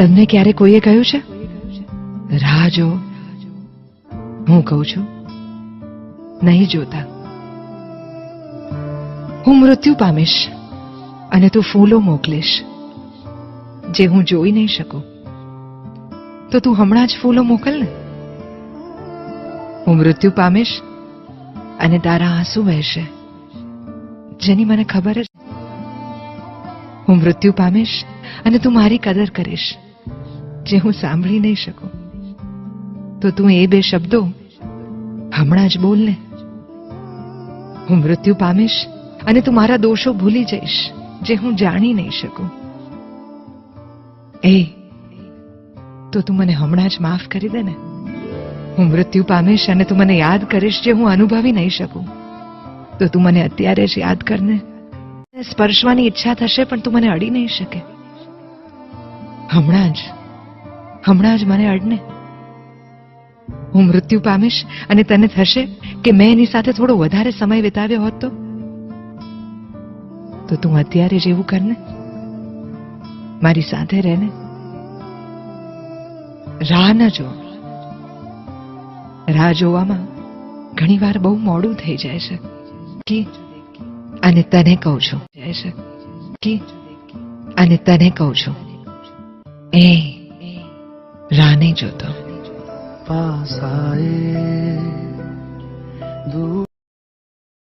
તમને ક્યારે કોઈએ કહ્યું છે? રાહ જો. હું કહું છું, નહીં જોતા. હું મૃત્યુ પામીશ અને તું ફૂલો મોકલીશ, જે હું જોઈ નહીં શકું. તો તું હમણાં જ ફૂલો મોકલ ને. હું મૃત્યુ પામીશ અને તારા આંસુ વહેશે, જેની મને ખબર જ. હું મૃત્યુ પામીશ અને તું મારી કદર કરીશ. જે હું સાંભળી નહીં શકું. તો તું એ બે શબ્દો હમણાં જ બોલ હું મૃત્યુ પામીશ અને તું મારા દોષો ભૂલી જઈશ, જે હું જાણી નહીં શકું. એ, તો તું મને હમણાં જ માફ કરી દે ને. હું મૃત્યુ પામીશ અને તું મને યાદ કરીશ, જે હું અનુભવી નહીં શકું. તો તું મને અત્યારે જ યાદ કરને સ્પર્શવાની ઈચ્છા થશે, પણ તું મને અડી નહીં શકે. હમણાં જ હમણાં જ મને અડને. હું મૃત્યુ પામીશ અને તને થશે કે મેં એની સાથે થોડો વધારે સમય વિતાવ્યો હોત તો? તો તું અત્યારે જ એવું કરને. મારી સાથે રહેને. રાહ ન જો રાહ જોવામાં ઘણીવાર બહુ મોડું થઈ જાય છે. કે? અને તને કહું છું. જાય છે. કે? અને તને કહું છું. એ રાહ નહીં જોતો. પાસાએ દૂર